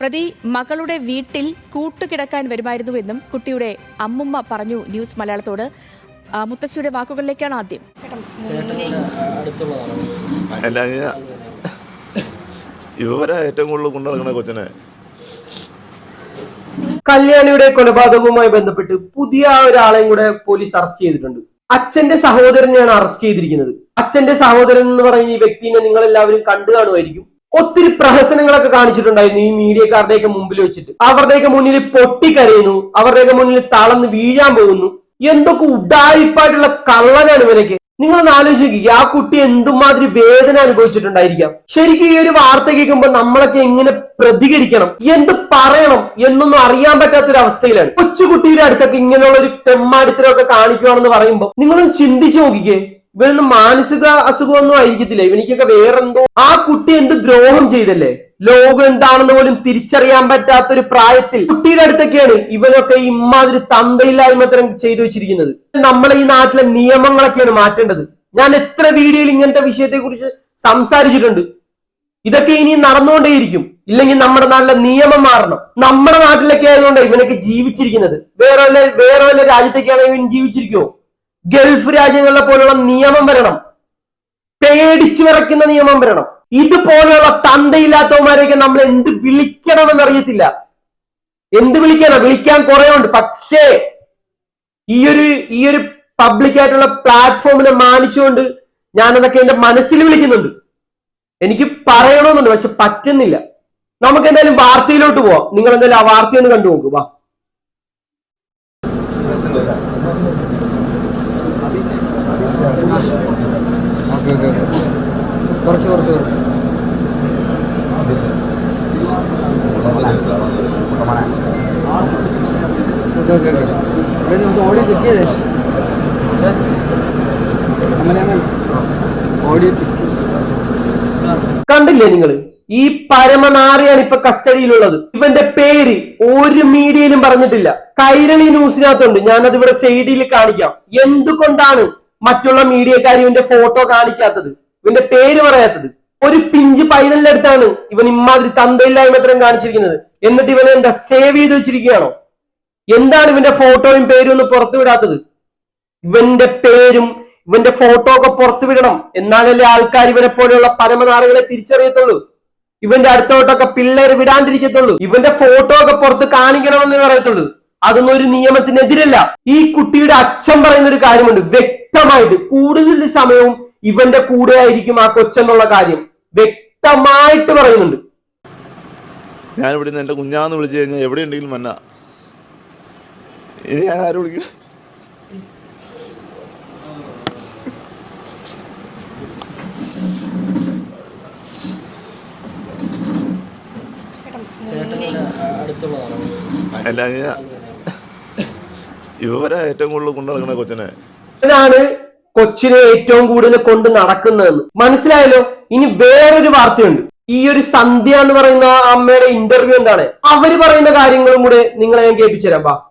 പ്രതി മകളുടെ വീട്ടിൽ കൂട്ടുകിടക്കാൻ വരുമായിരുന്നുവെന്നും കുട്ടിയുടെ അമ്മുമ്മ പറഞ്ഞു ന്യൂസ് മലയാളത്തോട്. മുത്തശ്ശിയുടെ വാക്കുകളിലേക്കാണ് ആദ്യം. ഇവരാ ഏറ്റവും കൂടുതൽ കൊച്ചനെ. കല്യാണിയുടെ കൊലപാതകവുമായി ബന്ധപ്പെട്ട് പുതിയ ഒരാളെയും കൂടെ പോലീസ് അറസ്റ്റ് ചെയ്തിട്ടുണ്ട്. അച്ഛന്റെ സഹോദരനെയാണ് അറസ്റ്റ് ചെയ്തിരിക്കുന്നത്. അച്ഛന്റെ സഹോദരൻ എന്ന് പറയുന്ന ഈ വ്യക്തിനെ നിങ്ങൾ എല്ലാവരും കണ്ടു കാണുമായിരിക്കും. ഒത്തിരി പ്രഹസനങ്ങളൊക്കെ കാണിച്ചിട്ടുണ്ടായിരുന്നു ഈ മീഡിയക്കാരുടെയൊക്കെ മുമ്പിൽ വെച്ചിട്ട്. അവരുടെയൊക്കെ മുന്നിൽ പൊട്ടിക്കരയുന്നു അവരുടെയൊക്കെ മുന്നിൽ തളന്ന് വീഴാൻ പോകുന്നു. എന്തൊക്കെ ഉഡായിപ്പായിട്ടുള്ള കള്ളനാണ് ഇവരൊക്കെ നിങ്ങളൊന്ന് ആലോചിക്കുക ആ കുട്ടി എന്തുമാതിരി വേദന അനുഭവിച്ചിട്ടുണ്ടായിരിക്കാം. ശരിക്കും ഈ ഒരു വാർത്ത കേൾക്കുമ്പോൾ നമ്മളൊക്കെ എങ്ങനെ പ്രതികരിക്കണം എന്ത് പറയണം എന്നൊന്നും അറിയാൻ പറ്റാത്തൊരു അവസ്ഥയിലാണ്. കൊച്ചുകുട്ടിയുടെ അടുത്തൊക്കെ ഇങ്ങനെയുള്ള ഒരു തെമ്മാടിത്തരമൊക്കെ കാണിക്കുകയാണെന്ന് പറയുമ്പോൾ നിങ്ങളൊന്ന് ചിന്തിച്ചു നോക്കിക്കേ. ഇവനൊന്നും മാനസിക അസുഖമൊന്നും ആയിരിക്കത്തില്ല. ഇവനിക്കൊക്കെ വേറെന്തോ ആ കുട്ടി എന്ത് ദ്രോഹം ചെയ്തല്ലേ? ലോകം എന്താണെന്ന് പോലും തിരിച്ചറിയാൻ പറ്റാത്ത ഒരു പ്രായത്തിൽ കുട്ടിയുടെ അടുത്തൊക്കെയാണ് ഇവനൊക്കെ ഇമ്മാതിരി തന്തയില്ലായ്മ തന്തയില്ലായ്മത്തരം ചെയ്തു വെച്ചിരിക്കുന്നത്. നമ്മളെ ഈ നാട്ടിലെ നിയമങ്ങളൊക്കെയാണ് മാറ്റേണ്ടത്. ഞാൻ എത്ര വീഡിയോയിൽ ഇങ്ങനത്തെ വിഷയത്തെ കുറിച്ച് സംസാരിച്ചിട്ടുണ്ട്. ഇതൊക്കെ ഇനി നടന്നുകൊണ്ടേയിരിക്കും. ഇല്ലെങ്കിൽ നമ്മുടെ നാട്ടിലെ നിയമം മാറണം. നമ്മുടെ നാട്ടിലൊക്കെ ആയതുകൊണ്ട് ഇവനൊക്കെ ജീവിച്ചിരിക്കുന്നത്. വേറെ വല്ല വേറെ വല്ല രാജ്യത്തേക്കാണ് ഇവൻ ജീവിച്ചിരിക്കുമോ ഗൾഫ് രാജ്യങ്ങളെ പോലുള്ള നിയമം വരണം. പേടിച്ചു വിറയ്ക്കുന്ന നിയമം വരണം. ഇതുപോലെയുള്ള തന്തയില്ലാത്തവന്മാരെയൊക്കെ നമ്മൾ എന്ത് വിളിക്കണമെന്ന് അറിയത്തില്ല. എന്ത് വിളിക്കണം വിളിക്കാൻ കുറെ ഉണ്ട്. പക്ഷേ ഈ ഒരു ഈ ഒരു പബ്ലിക് ആയിട്ടുള്ള പ്ലാറ്റ്ഫോമിനെ മാനിച്ചുകൊണ്ട് ഞാനതൊക്കെ എന്റെ മനസ്സിൽ വിളിക്കുന്നുണ്ട്. എനിക്ക് പറയണമെന്നുണ്ട് പക്ഷെ പറ്റുന്നില്ല. നമുക്ക് എന്തായാലും വാർത്തയിലോട്ട് പോവാം. നിങ്ങൾ എന്തായാലും ആ വാർത്തയൊന്ന് കണ്ടു ഓക്കെ ഓക്കെ ഓക്കെ. കുറച്ച് കുറച്ച് കുറച്ച്. Okay okay okay. ഇവിടെ നമുക്ക് ഓഡിയോ ചെക്ക് ചെയ്തേ. അങ്ങനെ കണ്ടില്ലേ നിങ്ങൾ? ഈ പരമനാറിയാണ് ഇപ്പൊ കസ്റ്റഡിയിലുള്ളത്. ഇവന്റെ പേര് ഒരു മീഡിയയിലും പറഞ്ഞിട്ടില്ല. കൈരളി ന്യൂസിനകത്തുണ്ട്. ഞാനത് ഇവിടെ സൈഡിൽ കാണിക്കാം. എന്തുകൊണ്ടാണ് മറ്റുള്ള മീഡിയക്കാർ ഇവന്റെ ഫോട്ടോ കാണിക്കാത്തത് ഇവന്റെ പേര് പറയാത്തത്. ഒരു പിഞ്ച് പൈതലിനടുത്താണ് ഇവൻ ഇമാതിരി തന്തയില്ലായ്മ അത്രയും കാണിച്ചിരിക്കുന്നത്. എന്നിട്ട് ഇവനെ എന്താ സേവ് ചെയ്ത് വെച്ചിരിക്കുകയാണോ? എന്താണ് ഇവന്റെ ഫോട്ടോയും പേരും ഒന്ന് പുറത്തു വിടാത്തത്? ഇവന്റെ പേരും ഇവന്റെ ഫോട്ടോ ഒക്കെ പുറത്തു വിടണം. എന്നാലല്ലേ ആൾക്കാർ ഇവരെ പോലെയുള്ള പരമനാറുകളെ തിരിച്ചറിയത്തുള്ളൂ. ഇവന്റെ അടുത്തോട്ടൊക്കെ പിള്ളേർ വിടാണ്ടിരിക്കത്തുള്ളൂ. ഇവന്റെ ഫോട്ടോ ഒക്കെ പുറത്ത് കാണിക്കണമെന്ന് പറയത്തുള്ളൂ. അതൊന്നും ഒരു നിയമത്തിനെതിരല്ല. ഈ കുട്ടിയുടെ അച്ഛൻ പറയുന്ന ഒരു കാര്യമുണ്ട്. വ്യക്തമായിട്ട് കൂടുതൽ സമയവും ഇവന്റെ കൂടെ ആയിരിക്കും ആ കൊച്ചെന്നുള്ള കാര്യം വ്യക്തമായിട്ട് പറയുന്നുണ്ട്. ഞാൻ ഇവിടെ നിന്ന് എന്റെ കുഞ്ഞാന്ന് വിളിച്ചു കഴിഞ്ഞാൽ എവിടെ ഉണ്ടെങ്കിലും മന്ന ഇനി ഞാൻ ആരും വിളിക്കും? അല്ല ഞാൻ ഇവരാ ഏറ്റവും കൂടുതൽ കൊണ്ടു നടക്കുന്ന കൊച്ചിനെ. ഇതാണ് കൊച്ചിനെ ഏറ്റവും കൂടുതൽ കൊണ്ട് നടക്കുന്നതെന്ന്. മനസ്സിലായല്ലോ? ഇനി വേറൊരു വാർത്തയുണ്ട്. ഈ ഒരു സന്ധ്യ എന്ന് പറയുന്ന അമ്മയുടെ ഇന്റർവ്യൂ എന്താണ്? അവർ പറയുന്ന കാര്യങ്ങളും കൂടെ നിങ്ങളെ ഞാൻ കേൾപ്പിച്ചുതരാം. ബാ വാ.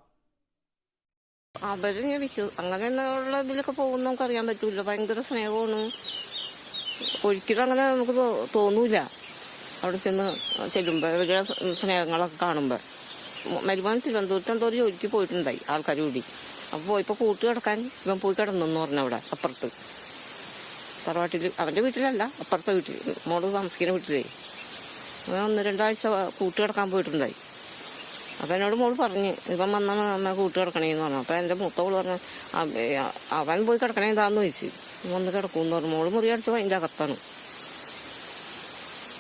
അവർ ഞാൻ വിശ്വ അങ്ങനെ ഉള്ള ഇതിലൊക്കെ പോകുന്ന നമുക്ക് അറിയാൻ പറ്റൂല. ഭയങ്കര സ്നേഹമാണ്. ഒരിക്കലും അങ്ങനെ നമുക്ക് തോന്നൂല. അവിടെ ചെന്ന് ചെല്ലുമ്പോ ഇവരുടെ സ്നേഹങ്ങളൊക്കെ കാണുമ്പോൾ മരുമാൻ തിരുവനന്തപുരത്ത് എന്തോ ജോലിക്ക് പോയിട്ടുണ്ടായി. ആൾക്കാർ കൂടി. അപ്പോൾ പോയപ്പോൾ കൂട്ട് കിടക്കാൻ ഇവൻ പോയി കിടന്നെന്ന് പറഞ്ഞു അവിടെ അപ്പുറത്ത്. തറവാട്ടിൽ അവന്റെ വീട്ടിലല്ല അപ്പുറത്തെ വീട്ടിൽ മോൾ താമസിക്കുന്ന വീട്ടിലേ. അവൻ ഒന്ന് രണ്ടാഴ്ച കൂട്ട് കിടക്കാൻ പോയിട്ടുണ്ടായി. അപ്പം എന്നോട് മോൾ പറഞ്ഞ് ഇവൻ വന്നാൽ അമ്മ കൂട്ട് കിടക്കണേന്ന് പറഞ്ഞു. അപ്പം എന്റെ മൂത്ത മോൾ പറഞ്ഞു അവൻ പോയി കിടക്കണേ എന്താന്ന് ചോദിച്ചു? വന്ന് കിടക്കുമെന്ന് പറഞ്ഞു. മോൾ മുറി അടിച്ചു അതിന്റെ അകത്താണ്.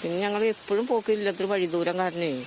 പിന്നെ ഞങ്ങൾ എപ്പോഴും പോക്കില്ലാത്തൊരു വഴി ദൂരം കാരണേ.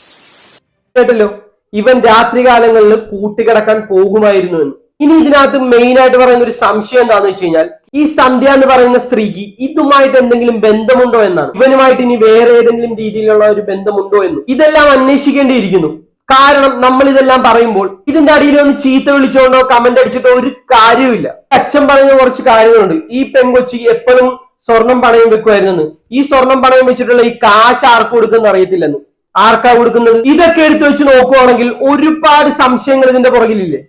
കേട്ടല്ലോ? ഇവൻ രാത്രികാലങ്ങളിൽ കൂട്ടുകിടക്കാൻ പോകുമായിരുന്നു എന്ന്. ഇനി ഇതിനകത്ത് മെയിൻ ആയിട്ട് പറയുന്ന ഒരു സംശയം എന്താന്ന് വെച്ച് കഴിഞ്ഞാൽ ഈ സന്ധ്യ എന്ന് പറയുന്ന സ്ത്രീക്ക് ഇതുമായിട്ട് എന്തെങ്കിലും ബന്ധമുണ്ടോ എന്നാണ്. ഇവനുമായിട്ട് ഇനി വേറെ ഏതെങ്കിലും രീതിയിലുള്ള ഒരു ബന്ധമുണ്ടോ എന്ന്. ഇതെല്ലാം അന്വേഷിക്കേണ്ടിയിരിക്കുന്നു. കാരണം നമ്മൾ ഇതെല്ലാം പറയുമ്പോൾ ഇതിന്റെ അടിയിൽ ഒന്ന് ചീത്ത വിളിച്ചുകൊണ്ടോ കമന്റ് അടിച്ചിട്ടോ ഒരു കാര്യവുമില്ല. അച്ഛൻ പറയുന്ന കുറച്ച് കാര്യങ്ങളുണ്ട്. ഈ പെൺകൊച്ചി എപ്പോഴും സ്വർണം പണയം വെക്കുമായിരുന്നെന്ന് ഈ സ്വർണം പണയം വെച്ചിട്ടുള്ള ഈ കാശ് ആർക്ക് കൊടുക്കുന്ന അറിയത്തില്ലെന്ന്. ആർക്കാ കൊടുക്കുന്നത്? ഇതൊക്കെ എടുത്തു വെച്ച് നോക്കുവാണെങ്കിൽ ഒരുപാട് സംശയങ്ങൾ ഇതിന്റെ പുറകിലില്ലേ?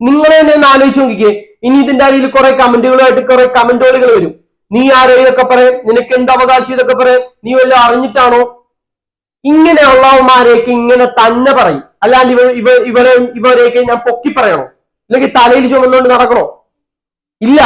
നിങ്ങൾ തന്നെ ഒന്ന് ആലോചിച്ച് നോക്കിക്കേ. ഇനി ഇതിന്റെ അടിയിൽ കുറെ കമന്റുകളായിട്ട് കുറെ കമന്റുകൾ വരും. നീ ആരോ ഇതൊക്കെ പറയാം. നിനക്ക് എന്ത് അവകാശം ഇതൊക്കെ പറയാം. നീ വല്ലതും അറിഞ്ഞിട്ടാണോ? ഇങ്ങനെ ഉള്ളവന്മാരെയൊക്കെ ഇങ്ങനെ തന്നെ പറയും. അല്ലാണ്ട് ഇവ ഇവ ഇവരെ ഇവരെയൊക്കെ ഞാൻ പൊക്കി പറയണോ? അല്ലെങ്കിൽ തലയിൽ ചുമന്നുകൊണ്ട് നടക്കണോ? ഇല്ല.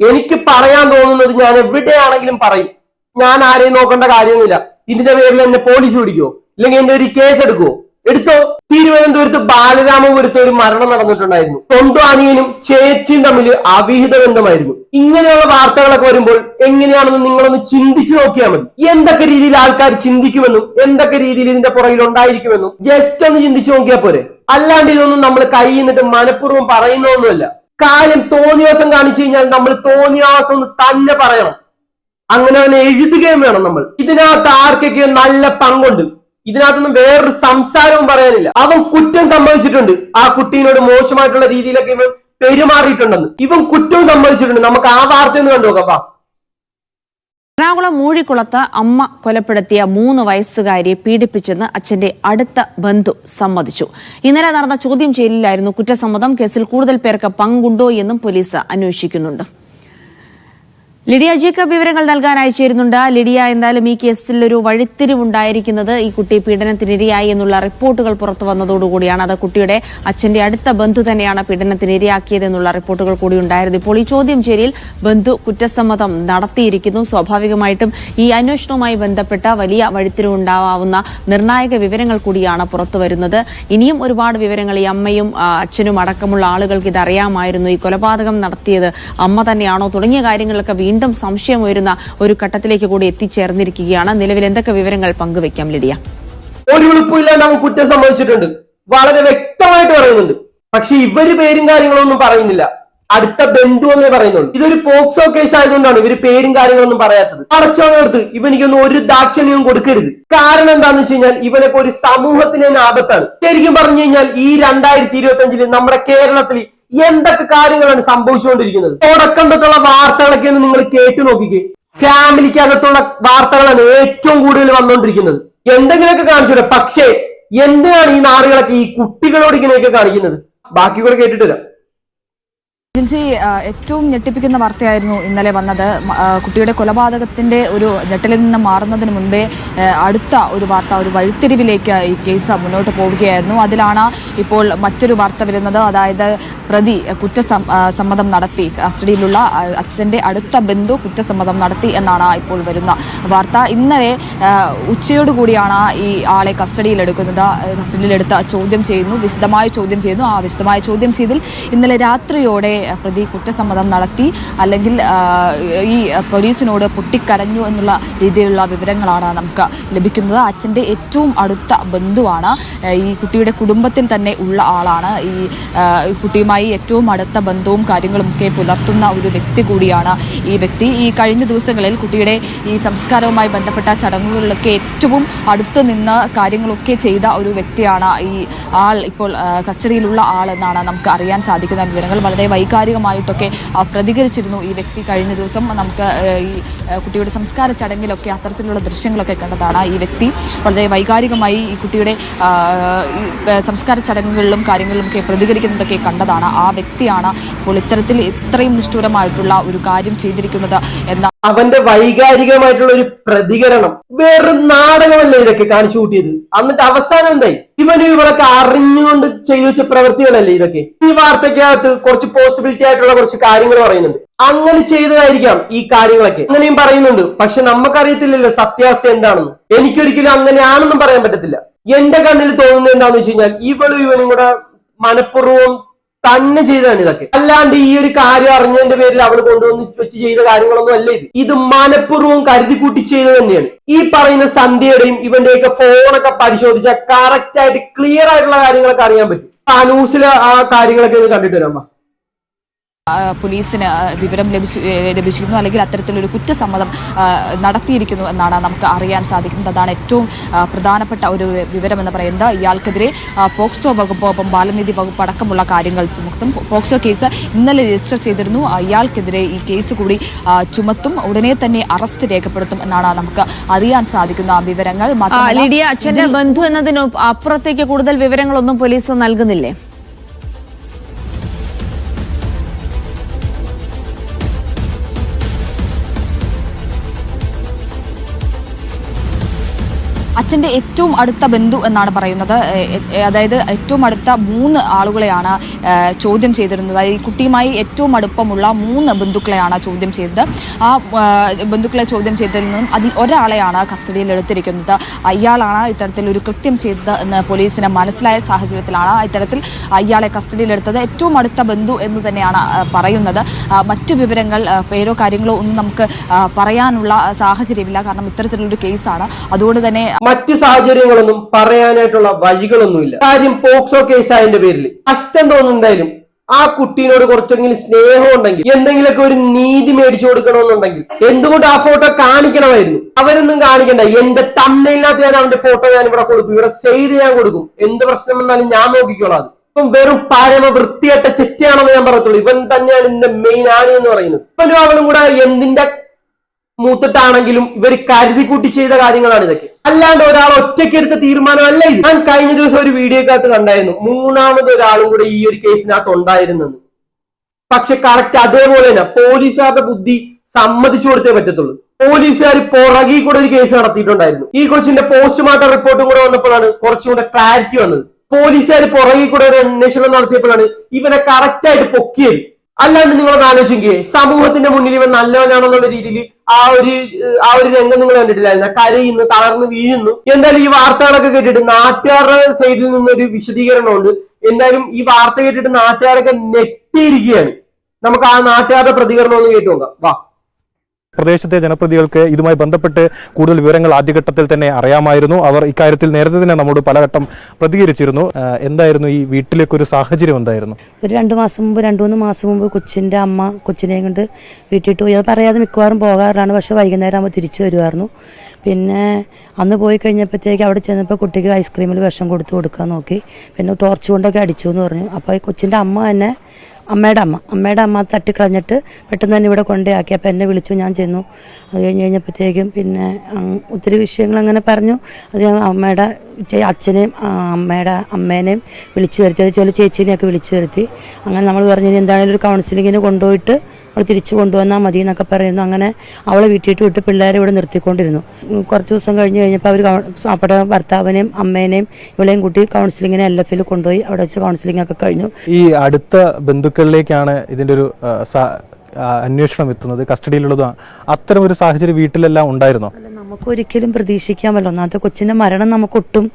എനിക്ക് പറയാൻ തോന്നുന്നത് ഞാൻ എവിടെയാണെങ്കിലും പറയും. ഞാൻ ആരെയും നോക്കേണ്ട കാര്യമൊന്നുമില്ല. ഇതിന്റെ പേരിൽ എന്നെ പോലീസ് പിടിക്കോ ഇല്ലെങ്കിൽ എന്റെ ഒരു കേസ് എടുക്കുവോ? എടുത്തോ? തിരുവനന്തപുരത്ത് ബാലരാമപുരത്ത് ഒരു മരണം നടന്നിട്ടുണ്ടായിരുന്നു. സ്വന്തം അനിയനും ചേച്ചിയും തമ്മിൽ അവിഹിത ബന്ധമായിരുന്നു. ഇങ്ങനെയുള്ള വാർത്തകളൊക്കെ വരുമ്പോൾ എങ്ങനെയാണെന്ന് നിങ്ങളൊന്ന് ചിന്തിച്ചു നോക്കിയാൽ മതി. എന്തൊക്കെ രീതിയിൽ ആൾക്കാർ ചിന്തിക്കുമെന്നും എന്തൊക്കെ രീതിയിൽ ഇതിന്റെ പുറകിൽ ഉണ്ടായിരിക്കുമെന്നും ജസ്റ്റ് ഒന്ന് ചിന്തിച്ചു നോക്കിയാൽ പോരെ. അല്ലാണ്ട് ഇതൊന്നും നമ്മൾ കൈ നിന്നിട്ട് മനഃപൂർവം പറയുന്നൊന്നുമല്ല കാര്യം തോന്നിയാസം കാണിച്ചു കഴിഞ്ഞാൽ നമ്മൾ തോന്നിയാസം ഒന്ന് തന്നെ പറയണം. അങ്ങനെ അവനെ എഴുതുകയും വേണം നമ്മൾ. ഇതിനകത്ത് ആർക്കൊക്കെ നല്ല പങ്കുണ്ട്? ഇതിനകത്തൊന്നും വേറൊരു സംസാരവും പറയാനില്ല. അവൻ കുറ്റം സംഭവിച്ചിട്ടുണ്ട് ആ കുട്ടീനോട് മോശമായിട്ടുള്ള രീതിയിലൊക്കെ ഇവൻ പെരുമാറിയിട്ടുണ്ടെന്ന്. ഇവൻ കുറ്റം സംഭവിച്ചിട്ടുണ്ട് നമുക്ക് ആ വാർത്ത ഒന്ന് കണ്ടു നോക്കാം വാ. എറണാകുളം മൂഴിക്കുളത്ത് അമ്മ കൊലപ്പെടുത്തിയ മൂന്ന് വയസ്സുകാരിയെ പീഡിപ്പിച്ചെന്ന് അച്ഛന്റെ അടുത്ത ബന്ധു സമ്മതിച്ചു. ഇന്നലെ നടന്ന ചോദ്യം ചെയ്യലിലായിരുന്നു കുറ്റസമ്മതം. കേസിൽ കൂടുതൽ പേർക്ക് പങ്കുണ്ടോ എന്നും പോലീസ് അന്വേഷിക്കുന്നുണ്ട്. ലിഡിയ ജേക്കബ് വിവരങ്ങൾ നൽകാൻ അയച്ചിരുന്നുണ്ട്. ലിഡിയ എന്തായാലും ഈ കേസിൽ ഒരു വഴിത്തിരിവുണ്ടായിരിക്കുന്നത് ഈ കുട്ടി പീഡനത്തിനിരയായി എന്നുള്ള റിപ്പോർട്ടുകൾ പുറത്തു വന്നതോടുകൂടിയാണ്. അത് കുട്ടിയുടെ അച്ഛന്റെ അടുത്ത ബന്ധു തന്നെയാണ് പീഡനത്തിനിരയാക്കിയത് എന്നുള്ള റിപ്പോർട്ടുകൾ കൂടി ഉണ്ടായിരുന്നു. ഇപ്പോൾ ഈ ചോദ്യം ചെയ്യലിൽ ബന്ധു കുറ്റസമ്മതം നടത്തിയിരിക്കുന്നു. സ്വാഭാവികമായിട്ടും ഈ അന്വേഷണവുമായി ബന്ധപ്പെട്ട വലിയ വഴിത്തിരിവുണ്ടാവുന്ന നിർണായക വിവരങ്ങൾ കൂടിയാണ് പുറത്തു വരുന്നത്. ഇനിയും ഒരുപാട് വിവരങ്ങൾ ഈ അമ്മയും അച്ഛനും അടക്കമുള്ള ആളുകൾക്ക് ഇത് അറിയാമായിരുന്നു ഈ കൊലപാതകം നടത്തിയത് അമ്മ തന്നെയാണോ? തുടങ്ങിയ കാര്യങ്ങളൊക്കെ വീണ്ടും സംശയം ഉയരുന്ന ഒരു ഘട്ടത്തിലേക്ക് കൂടി എത്തിച്ചേർന്നിരിക്കുകയാണ്. നിലവിൽ എന്തൊക്കെ വിവരങ്ങൾ പങ്കുവെക്കാം ലിഡിയ? ഒരു എളുപ്പമില്ലാണ്ട് അവൻ കുറ്റം സംഭവിച്ചിട്ടുണ്ട് വളരെ വ്യക്തമായിട്ട് പറയുന്നുണ്ട്. പക്ഷെ ഇവർ പേരും കാര്യങ്ങളൊന്നും പറയുന്നില്ല. അടുത്ത ബന്ധു എന്നേ പറയുന്നുള്ളൂ. ഇതൊരു പോക്സോ കേസ് ആയതുകൊണ്ടാണ് ഇവർ പേരും കാര്യങ്ങളൊന്നും പറയാത്തത്. അടച്ചോർത്ത് ഇവനിക്കൊന്നും ഒരു ദാക്ഷിണ്യവും കൊടുക്കരുത്. കാരണം എന്താന്ന് വെച്ച് കഴിഞ്ഞാൽ ഇവനൊക്കെ ഒരു സമൂഹത്തിന് തന്നെ ആപത്താണ്. ശരിക്കും പറഞ്ഞു കഴിഞ്ഞാൽ ഈ രണ്ടായിരത്തി ഇരുപത്തി അഞ്ചിൽ നമ്മുടെ കേരളത്തിൽ എന്തൊക്കെ കാര്യങ്ങളാണ് സംഭവിച്ചുകൊണ്ടിരിക്കുന്നത്? തുടക്കം തൊട്ടുള്ള വാർത്തകളൊക്കെ ഒന്ന് നിങ്ങൾ കേട്ടു നോക്കിക്കേ. ഫാമിലിക്ക് അകത്തുള്ള വാർത്തകളാണ് ഏറ്റവും കൂടുതൽ വന്നുകൊണ്ടിരിക്കുന്നത് എന്തെങ്കിലുമൊക്കെ കാണിച്ചു പക്ഷേ എന്തിനാണ് ഈ നാറുകളൊക്കെ ഈ കുട്ടികളോട് ഇങ്ങനെയൊക്കെ കാണിക്കുന്നത്? ബാക്കി കൂടെ കേട്ടിട്ട് ആ, ഏറ്റവും ഞെട്ടിപ്പിക്കുന്ന വാർത്തയായിരുന്നു ഇന്നലെ വന്നത്. കുട്ടിയുടെ കൊലപാതകത്തിന്റെ ഒരു ഞെട്ടലിൽ നിന്ന് മാറുന്നതിന് മുൻപേ അടുത്ത ഒരു വാർത്ത ഒരു വഴിത്തിരിവിലേക്ക് ഈ കേസ് മുന്നോട്ട് പോവുകയായിരുന്നു. അതിലാണ് ഇപ്പോൾ മറ്റൊരു വാർത്ത വരുന്നത്. അതായത് പ്രതി കുറ്റസമ്മതം നടത്തി കസ്റ്റഡിയിലുള്ള അച്ഛന്റെ അടുത്ത ബന്ധു കുറ്റസമ്മതം നടത്തി എന്നാണ് ഇപ്പോൾ വരുന്ന വാർത്ത. ഇന്നലെ ഉച്ചയോടുകൂടിയാണ് ഈ ആളെ കസ്റ്റഡിയിലെടുക്കുന്നത്. കസ്റ്റഡിയിലെടുത്ത് ചോദ്യം ചെയ്യുന്നു വിശദമായി ചോദ്യം ചെയ്യുന്നു. ആ വിശദമായ ചോദ്യം ചെയ്തിൽ ഇന്നലെ രാത്രിയോടെ പ്രതി കുറ്റസമ്മതം നടത്തി അല്ലെങ്കിൽ ഈ പോലീസിനോട് പൊട്ടിക്കരഞ്ഞു എന്നുള്ള രീതിയിലുള്ള വിവരങ്ങളാണ് നമുക്ക് ലഭിക്കുന്നത്. അച്ഛന്റെ ഏറ്റവും അടുത്ത ബന്ധുവാണ് ഈ കുട്ടിയുടെ കുടുംബത്തിൽ തന്നെ ഉള്ള ആളാണ്. ഈ കുട്ടിയുമായി ഏറ്റവും അടുത്ത ബന്ധവും കാര്യങ്ങളും ഒക്കെ പുലർത്തുന്ന ഒരു വ്യക്തി കൂടിയാണ് ഈ വ്യക്തി. ഈ കഴിഞ്ഞ ദിവസങ്ങളിൽ കുട്ടിയുടെ ഈ സംസ്കാരവുമായി ബന്ധപ്പെട്ട ചടങ്ങുകളിലൊക്കെ ഏറ്റവും അടുത്ത് നിന്ന് കാര്യങ്ങളൊക്കെ ചെയ്ത ഒരു വ്യക്തിയാണ് ഈ ആൾ. ഇപ്പോൾ കസ്റ്റഡിയിലുള്ള ആൾ എന്നാണ് നമുക്ക് അറിയാൻ സാധിക്കുന്ന വിവരങ്ങൾ. വളരെ വൈകാരികമായിട്ടൊക്കെ ആ, പ്രതികരിച്ചിരുന്നു ഈ വ്യക്തി കഴിഞ്ഞ ദിവസം. നമുക്ക് ഈ കുട്ടിയുടെ സംസ്കാര ചടങ്ങിലൊക്കെ അത്തരത്തിലുള്ള ദൃശ്യങ്ങളൊക്കെ കണ്ടതാണ് ഈ വ്യക്തി. വളരെ വൈകാരികമായി ഈ കുട്ടിയുടെ സംസ്കാര ചടങ്ങുകളിലും കാര്യങ്ങളിലും ഒക്കെ പ്രതികരിക്കുന്നതൊക്കെ കണ്ടതാണ്. ആ വ്യക്തിയാണ് ഇപ്പോൾ ഇത്തരത്തിൽ ഇത്രയും നിഷ്ഠൂരമായിട്ടുള്ള ഒരു കാര്യം ചെയ്തിരിക്കുന്നത് എന്ന അവന്റെ വൈകാരികമായിട്ടുള്ള ഒരു പ്രതികരണം. വേറൊരു നാടകമല്ലേ ഇതൊക്കെ കാണിച്ചു കൂട്ടിയത്? എന്നിട്ട് അവസാനം എന്തായി? ഇവനും ഇവളൊക്കെ അറിഞ്ഞുകൊണ്ട് ചെയ്തു വെച്ച പ്രവൃത്തികളല്ലേ ഇതൊക്കെ? ഈ വാർത്തയ്ക്കകത്ത് കുറച്ച് പോസിബിലിറ്റി ആയിട്ടുള്ള കുറച്ച് കാര്യങ്ങൾ പറയുന്നുണ്ട്. അങ്ങനെ ചെയ്തതായിരിക്കാം ഈ കാര്യങ്ങളൊക്കെ. അങ്ങനെയും പറയുന്നുണ്ട്. പക്ഷെ നമുക്കറിയത്തില്ലല്ലോ സത്യാവസ്ഥ എന്താണെന്ന്. എനിക്കൊരിക്കലും അങ്ങനെയാണെന്നും പറയാൻ പറ്റത്തില്ല. എന്റെ കണ്ണിൽ തോന്നുന്നത് എന്താണെന്ന് വെച്ച് കഴിഞ്ഞാൽ ഇവളും ഇവനും കൂടെ മനഃപൂർവം തന്നെ ചെയ്തതാണ് ഇതൊക്കെ. അല്ലാണ്ട് ഈ ഒരു കാര്യം അറിഞ്ഞതിന്റെ പേരിൽ അവൾ കൊണ്ടുവന്ന് വെച്ച് ചെയ്ത കാര്യങ്ങളൊന്നും അല്ല ഇത്. ഇത് മനഃപൂർവം കരുതി കൂട്ടി ചെയ്തത് തന്നെയാണ്. ഈ പറയുന്ന സന്ധ്യയുടെയും ഇവന്റെയൊക്കെ ഫോണൊക്കെ പരിശോധിച്ചാൽ കറക്റ്റ് ആയിട്ട് ക്ലിയർ ആയിട്ടുള്ള കാര്യങ്ങളൊക്കെ അറിയാൻ പറ്റും. ആ ന്യൂസിലെ ആ കാര്യങ്ങളൊക്കെ ഒന്ന് കണ്ടിട്ട് വരാം പോലീസിന് വിവരം ലഭിച്ചു ലഭിച്ചിരിക്കുന്നു അല്ലെങ്കിൽ അത്തരത്തിലൊരു കുറ്റസമ്മതം നടത്തിയിരിക്കുന്നു എന്നാണ് നമുക്ക് അറിയാൻ സാധിക്കുന്നത്. അതാണ് ഏറ്റവും പ്രധാനപ്പെട്ട ഒരു വിവരം എന്ന് പറയുന്നത്. ഇയാൾക്കെതിരെ പോക്സോ വകുപ്പ് ഒപ്പം ബാലനീതി വകുപ്പ് അടക്കമുള്ള കാര്യങ്ങൾ ചുമത്തും. പോക്സോ കേസ് ഇന്നലെ രജിസ്റ്റർ ചെയ്തിരുന്നു. ഇയാൾക്കെതിരെ ഈ കേസ് കൂടി ചുമത്തും. ഉടനെ തന്നെ അറസ്റ്റ് രേഖപ്പെടുത്തും എന്നാണ് നമുക്ക് അറിയാൻ സാധിക്കുന്ന വിവരങ്ങൾ. ലിഡിയ അച്ഛന്റെ ബന്ധു എന്നതിന് അപ്പുറത്തേക്ക് കൂടുതൽ വിവരങ്ങളൊന്നും പോലീസ് നൽകുന്നില്ലേ? അച്ഛന്റെ ഏറ്റവും അടുത്ത ബന്ധു എന്നാണ് പറയുന്നത്. അതായത് ഏറ്റവും അടുത്ത മൂന്ന് ആളുകളെയാണ് ചോദ്യം ചെയ്തിരുന്നത്. ഈ കുട്ടിയുമായി ഏറ്റവും അടുപ്പമുള്ള മൂന്ന് ബന്ധുക്കളെയാണ് ചോദ്യം ചെയ്തത്. ആ ബന്ധുക്കളെ ചോദ്യം ചെയ്തതിൽ നിന്നും അതിൽ ഒരാളെയാണ് കസ്റ്റഡിയിൽ എടുത്തിരിക്കുന്നത്. അയാളാണ് ഇത്തരത്തിൽ ഒരു കൃത്യം ചെയ്തത് എന്ന് പോലീസിന് മനസ്സിലായ സാഹചര്യത്തിലാണ് ഇത്തരത്തിൽ ഇയാളെ കസ്റ്റഡിയിലെടുത്തത് ഏറ്റവും അടുത്ത ബന്ധു എന്ന് തന്നെയാണ് പറയുന്നത്. മറ്റു വിവരങ്ങൾ പേരോ കാര്യങ്ങളോ ഒന്നും നമുക്ക് പറയാനുള്ള സാഹചര്യമില്ല. കാരണം ഇത്തരത്തിലുള്ളൊരു കേസാണ്. അതുകൊണ്ട് തന്നെ മറ്റു സാഹചര്യങ്ങളൊന്നും പറയാനായിട്ടുള്ള വഴികളൊന്നുമില്ല. കാര്യം പോക്സോ കേസ് ആയതിന്റെ പേരിൽ കഷ്ടം തോന്നുന്നുണ്ടായാലും ആ കുട്ടീനോട് കുറച്ചെങ്കിലും സ്നേഹം ഉണ്ടെങ്കിൽ എന്തെങ്കിലുമൊക്കെ ഒരു നീതി മേടിച്ചു കൊടുക്കണമെന്നുണ്ടെങ്കിൽ എന്തുകൊണ്ട് ആ ഫോട്ടോ കാണിക്കണമായിരുന്നു? അവരൊന്നും കാണിക്കണ്ട. എന്റെ തമ്മിലിനകത്ത് ഞാൻ അവന്റെ ഫോട്ടോ ഞാൻ ഇവിടെ കൊടുക്കും. ഇവിടെ സൈഡ് ഞാൻ കൊടുക്കും. എന്ത് പ്രശ്നം വന്നാലും ഞാൻ നോക്കിക്കോളാം ഇപ്പം വെറും പരമ വൃത്തിയായിട്ട ചെറ്റിയാണെന്ന് ഞാൻ പറയത്തുള്ളൂ. ഇവൻ തന്നെയാണ് ഇതിന്റെ മെയിൻ ആണ് എന്ന് പറയുന്നത്. ഇപ്പം അവളും കൂടെ എന്തിന്റെ മൂത്തിട്ടാണെങ്കിലും ഇവർ കരുതി കൂട്ടി ചെയ്ത കാര്യങ്ങളാണ് ഇതൊക്കെ. അല്ലാണ്ട് ഒരാൾ ഒറ്റയ്ക്ക് എടുത്ത തീരുമാനമല്ല ഇത്. ഞാൻ കഴിഞ്ഞ ദിവസം ഒരു വീഡിയോക്കകത്ത് കണ്ടായിരുന്നു. മൂന്നാമത് ഒരാളും കൂടെ ഈ ഒരു കേസിനകത്ത് ഉണ്ടായിരുന്നെന്ന് പക്ഷെ കറക്റ്റ് അതേപോലെ തന്നെ പോലീസുകാരുടെ ബുദ്ധി സമ്മതിച്ചു കൊടുത്തേ പറ്റത്തുള്ളൂ. പോലീസുകാർ പുറകിൽ കൂടെ ഒരു കേസ് നടത്തിയിട്ടുണ്ടായിരുന്നു. ഈ കൊച്ചിന്റെ പോസ്റ്റ്മോർട്ടം റിപ്പോർട്ടും കൂടെ വന്നപ്പോഴാണ് കുറച്ചും ക്ലാരിറ്റി വന്നത്. പോലീസുകാർ പുറകിൽ കൂടെ ഒരു അന്വേഷണം നടത്തിയപ്പോഴാണ് ഇവനെ കറക്റ്റ് ആയിട്ട് പൊക്കിയത്. അല്ലാണ്ട് നിങ്ങളൊന്ന് ആലോചിക്കുകയെ സമൂഹത്തിന്റെ മുന്നിൽ ഇവൻ നല്ലവനാണെന്നുള്ള രീതിയിൽ ആ ഒരു ആ ഒരു രംഗം നിങ്ങൾ കണ്ടിട്ടില്ലായിരുന്നു? കരയുന്നു തളർന്ന് വീഴുന്നു. എന്തായാലും ഈ വാർത്തകളൊക്കെ കേട്ടിട്ട് നാട്ടുകാരുടെ സൈഡിൽ നിന്നൊരു വിശദീകരണമുണ്ട്. എന്തായാലും ഈ വാർത്ത കേട്ടിട്ട് നാട്ടുകാരൊക്കെ നെറ്റിയിരിക്കുകയാണ് നമുക്ക് ആ നാട്ടുകാരുടെ പ്രതികരണം ഒന്ന് കേട്ടു നോക്കാം. വാ. പ്രദേശത്തെ ജനപ്രതികൾക്ക് ഇതുമായി ബന്ധപ്പെട്ട് കൂടുതൽ വിവരങ്ങൾ ആദ്യഘട്ടത്തിൽ തന്നെ അറിയാമായിരുന്നു. അവർ ഇക്കാര്യത്തിൽ നേരത്തെ തന്നെ നമ്മോട് പലഘട്ടം പ്രതികരിച്ചിരുന്നു. എന്തായിരുന്നു ഈ വീട്ടിലേക്ക് ഒരു സാഹചര്യം എന്തായിരുന്നു? ഒരു രണ്ട് മാസം മുമ്പ് രണ്ട് മൂന്ന് മാസം മുമ്പ് കൊച്ചിന്റെ അമ്മ കൊച്ചിനെയും കൊണ്ട് വീട്ടിൽ പോയി. അത് പറയാതെ മിക്കവാറും പോകാറാണ് പക്ഷെ വൈകുന്നേരം ആകുമ്പോൾ തിരിച്ചു വരുമായിരുന്നു പിന്നെ അന്ന് പോയി കഴിഞ്ഞപ്പോഴത്തേക്ക് അവിടെ ചെന്നപ്പോൾ കുട്ടിക്ക് ഐസ്ക്രീമിൽ വിഷം കൊടുത്ത് കൊടുക്കാൻ നോക്കി. പിന്നെ ടോർച്ച് കൊണ്ടൊക്കെ അടിച്ചു എന്ന് പറഞ്ഞു. അപ്പോൾ ഈ കൊച്ചിന്റെ അമ്മ തന്നെ അമ്മയുടെ അമ്മ. അമ്മയുടെ അമ്മ തട്ടിക്കളഞ്ഞിട്ട് പെട്ടെന്ന് തന്നെ ഇവിടെ കൊണ്ടേയാക്കി. അപ്പോൾ എന്നെ വിളിച്ചു ഞാൻ ചെന്നു. അത് കഴിഞ്ഞ് കഴിഞ്ഞപ്പോഴത്തേക്കും പിന്നെ ഒത്തിരി വിഷയങ്ങൾ അങ്ങനെ പറഞ്ഞു. അത് ഞാൻ അമ്മയുടെ അച്ഛനെയും അമ്മയുടെ അമ്മേനെയും വിളിച്ചു വരുത്തി. അത് ചില ചേച്ചീനെയൊക്കെ വിളിച്ചു വരുത്തി. അങ്ങനെ നമ്മൾ പറഞ്ഞു എന്താണെങ്കിലും ഒരു കൗൺസിലിങ്ങിന് കൊണ്ടുപോയിട്ട് അവൾ തിരിച്ചു കൊണ്ടുവന്നാൽ മതി എന്നൊക്കെ പറയുന്നു. അങ്ങനെ അവളെ വീട്ടിട്ട് വിട്ട് പിള്ളേരെ ഇവിടെ നിർത്തിക്കൊണ്ടിരുന്നു. കുറച്ച് ദിവസം കഴിഞ്ഞ് കഴിഞ്ഞപ്പോൾ അവർ അവിടെ ഭർത്താവിനെയും അമ്മേനെയും ഇവളെയും കൂട്ടി കൗൺസിലിങ്ങിനെ എൽ എഫിൽ കൊണ്ടുപോയി. അവിടെ വെച്ച് കൗൺസിലിംഗ് ഒക്കെ കഴിഞ്ഞു. ഈ അടുത്ത ബന്ധുക്കളിലേക്കാണ് ഇതിന്റെ ഒരു അന്വേഷണം എത്തുന്നത്. കസ്റ്റഡിയിലുള്ളത് അത്തരം ഒരു സാഹചര്യം വീട്ടിലെല്ലാം ഉണ്ടായിരുന്നോ? അല്ല നമുക്ക് ഒരിക്കലും പ്രതീക്ഷിക്കാൻ പറ്റില്ല ഒന്നാമത്തെ കൊച്ചിന്റെ മരണം നമുക്കൊട്ടും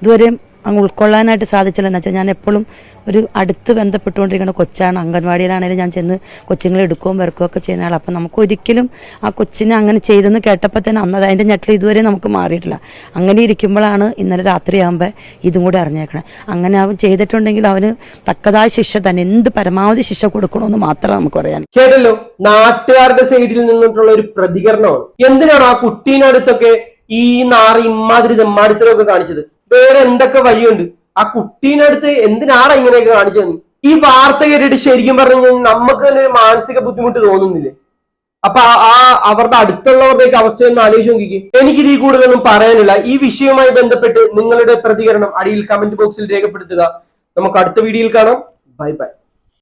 ഇതുവരെ അങ്ങ് ഉൾക്കൊള്ളാനായിട്ട് സാധിച്ചില്ല. എന്ന് വെച്ചാൽ ഞാൻ എപ്പോഴും ഒരു അടുത്ത് ബന്ധപ്പെട്ടുകൊണ്ടിരിക്കുന്ന കൊച്ചാണ്. അംഗൻവാടിയിലാണെങ്കിലും ഞാൻ ചെന്ന് കൊച്ചുങ്ങളെ എടുക്കുകയും വെറുക്കുകയും ഒക്കെ ചെയ്യുന്ന ആൾ അപ്പം നമുക്ക് ഒരിക്കലും ആ കൊച്ചിനെ അങ്ങനെ ചെയ്തെന്ന് കേട്ടപ്പോൾ തന്നെ അന്നത് അതിന്റെ ഞെട്ടിൽ ഇതുവരെ നമുക്ക് മാറിയിട്ടില്ല. അങ്ങനെ ഇരിക്കുമ്പോഴാണ് ഇന്നലെ രാത്രിയാകുമ്പോൾ ഇതും കൂടി അറിഞ്ഞേക്കണേ. അങ്ങനെ അവൻ ചെയ്തിട്ടുണ്ടെങ്കിൽ അവന് തക്കതായ ശിക്ഷ തന്നെ. എന്ത് പരമാവധി ശിക്ഷ കൊടുക്കണമെന്ന് മാത്രമേ നമുക്ക് പറയാൻ. കേട്ടല്ലോ? നാട്ടുകാരുടെ സൈഡിൽ നിന്നിട്ടുള്ള ഒരു പ്രതികരണമാണ്. എന്തിനാണ് ആ കുട്ടീനടുത്തൊക്കെ ഈ നാറി ഇമ്മാതിരി തെമ്മാടിത്തരമൊക്കെ കാണിച്ചത്? വേറെ എന്തൊക്കെ വഴിയുണ്ട്? ആ കുട്ടീന്റെ കുട്ടീനടുത്ത് എന്തിനാണ് ഇങ്ങനെയൊക്കെ കാണിച്ചത് ഈ വാർത്ത കേട്ടിട്ട് ശരിക്കും പറഞ്ഞു കഴിഞ്ഞാൽ നമുക്ക് തന്നെ ഒരു മാനസിക ബുദ്ധിമുട്ട് തോന്നുന്നില്ലേ? അപ്പൊ ആ- അവരുടെ അടുത്തുള്ളവരുടെയൊക്കെ അവസ്ഥയൊന്ന് ആലോചിച്ച് നോക്കിക്കും. എനിക്ക് ഇതിൽ കൂടുതലൊന്നും പറയാനില്ല. ഈ വിഷയവുമായി ബന്ധപ്പെട്ട് നിങ്ങളുടെ പ്രതികരണം അടിയിൽ കമന്റ് ബോക്സിൽ രേഖപ്പെടുത്തുക. നമുക്ക് അടുത്ത വീഡിയോയിൽ കാണാം. Bye bye